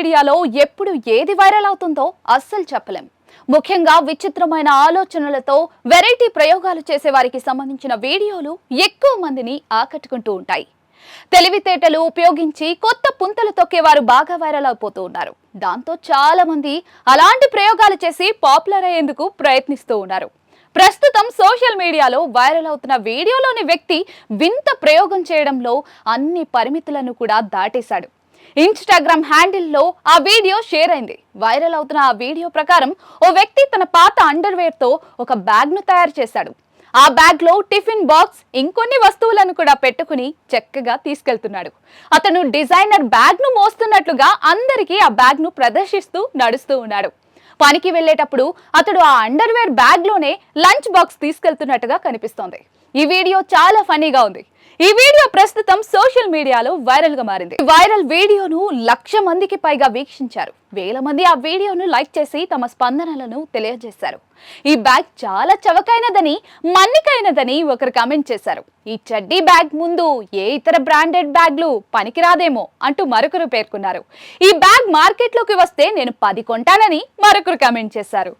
మీడియాలో ఎప్పుడు ఏది వైరల్ అవుతుందో అస్సలు చెప్పలేం. ముఖ్యంగా విచిత్రమైన ఆలోచనలతో వెరైటీ ప్రయోగాలు చేసే వారికి సంబంధించిన వీడియోలు ఎక్కువ మందిని ఆకట్టుకుంటూ ఉంటాయి. తెలివితేటలు ఉపయోగించి కొత్త పుంతలు తొక్కేవారు బాగా వైరల్ అయిపోతూ ఉన్నారు. దాంతో చాలా మంది అలాంటి ప్రయోగాలు చేసి పాపులర్ అయ్యేందుకు ప్రయత్నిస్తూ ఉన్నారు. ప్రస్తుతం సోషల్ మీడియాలో వైరల్ అవుతున్న వీడియోలోని వ్యక్తి వింత ప్రయోగం చేయడంలో అన్ని పరిమితులను కూడా దాటేశాడు. ఇన్స్టాగ్రామ్ హ్యాండిల్లో ఆ వీడియో షేర్ అయింది. వైరల్ అవుతున్న ఆ వీడియో ప్రకారం ఓ వ్యక్తి తన పాత అండర్వేర్తో ఒక బ్యాగ్ను తయారు చేశాడు. ఆ బ్యాగ్లో టిఫిన్ బాక్స్ ఇంకొన్ని వస్తువులను కూడా పెట్టుకుని చక్కగా తీసుకెళ్తున్నాడు. అతను డిజైనర్ బ్యాగ్ను మోస్తున్నట్లుగా అందరికీ ఆ బ్యాగ్ను ప్రదర్శిస్తూ నడుస్తూ ఉన్నాడు. పనికి వెళ్ళేటప్పుడు అతడు ఆ అండర్వేర్ బ్యాగ్లోనే లంచ్ బాక్స్ తీసుకెళ్తున్నట్టుగా కనిపిస్తోంది. ఈ వీడియో చాలా ఫనీగా ఉంది. ఈ వీడియో ప్రస్తుతం సోషల్ మీడియాలో వైరల్గా మారింది. ఈ వైరల్ వీడియోను లక్ష మందికి పైగా వీక్షించారు. వేల మంది ఆ వీడియోను లైక్ చేసి తమ స్పందనలను తెలియజేశారు. ఈ బ్యాగ్ చాలా చవకైనదని మన్నికైనదని ఒకరు కామెంట్ చేశారు. ఈ చడ్డీ బ్యాగ్ ముందు ఏ ఇతర బ్రాండెడ్ బ్యాగ్లు పనికిరాదేమో అంటూ మరొకరు పేర్కొన్నారు. ఈ బ్యాగ్ మార్కెట్లోకి వస్తే నేను పది కొంటానని మరొకరు కామెంట్ చేశారు.